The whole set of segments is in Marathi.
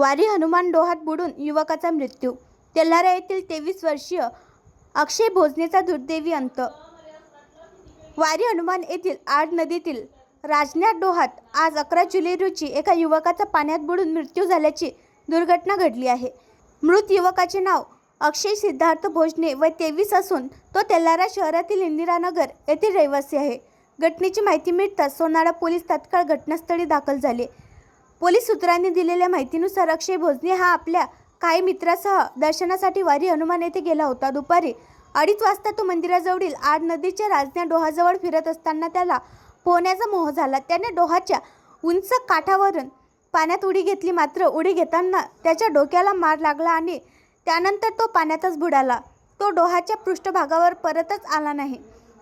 वारी हनुमान डोहात बुडून युवकाचा मृत्यू. तेल्हारा येथील तेवीस वर्षीय अक्षय भोजनेचा दुर्दैवी अंत. वारी हनुमान येथील आड नदीतील राजनाथ डोहात आज अकरा जुलै रोजी एका युवकाचा पाण्यात बुडून मृत्यू झाल्याची दुर्घटना घडली आहे. मृत युवकाचे नाव अक्षय सिद्धार्थ भोजने व तेवीस असून तो तेल्हारा शहरातील इंदिरानगर येथील रहिवासी आहे. घटनेची माहिती मिळताच सोनाळा पोलीस तात्काळ घटनास्थळी दाखल झाले. पोलीस सूत्रांनी दिलेल्या माहितीनुसार अक्षय भोजने हा आपल्या काही मित्रासह दर्शनासाठी वारी हनुमान येथे गेला होता. दुपारी अडीच वाजता तो मंदिराजवळील आड नदीच्या राजन्या डोहाजवळ फिरत असताना त्याला पोहण्याचा मोह झाला. त्याने डोहाच्या उंच काठावरून पाण्यात उडी घेतली. मात्र उडी घेताना त्याच्या डोक्याला मार लागला आणि त्यानंतर तो पाण्यातच बुडाला. तो डोहाच्या पृष्ठभागावर परतच आला नाही.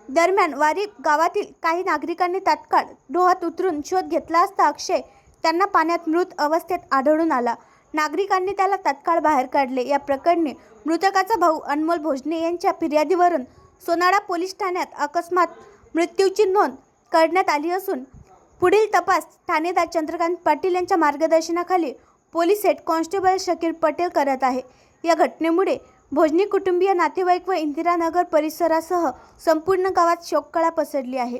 दरम्यान वारी गावातील काही नागरिकांनी तात्काळ डोहात उतरून शोध घेतला असता अक्षय त्यांना पाण्यात मृत अवस्थेत आढळून आला. नागरिकांनी त्याला तत्काळ बाहेर काढले. या प्रकरणी मृतकाचा भाऊ अनमोल भोजने यांच्या फिर्यादीवरून सोनाळा पोलीस ठाण्यात अकस्मात मृत्यूची नोंद करण्यात आली असून पुढील तपास ठाणेदार चंद्रकांत पाटील यांच्या मार्गदर्शनाखाली police head constable Shakeel Patel करत आहे. या घटनेमुळे भोजनी कुटुंबीय नातेवाईक व इंदिरानगर परिसरासह संपूर्ण गावात शोककळा पसरली आहे.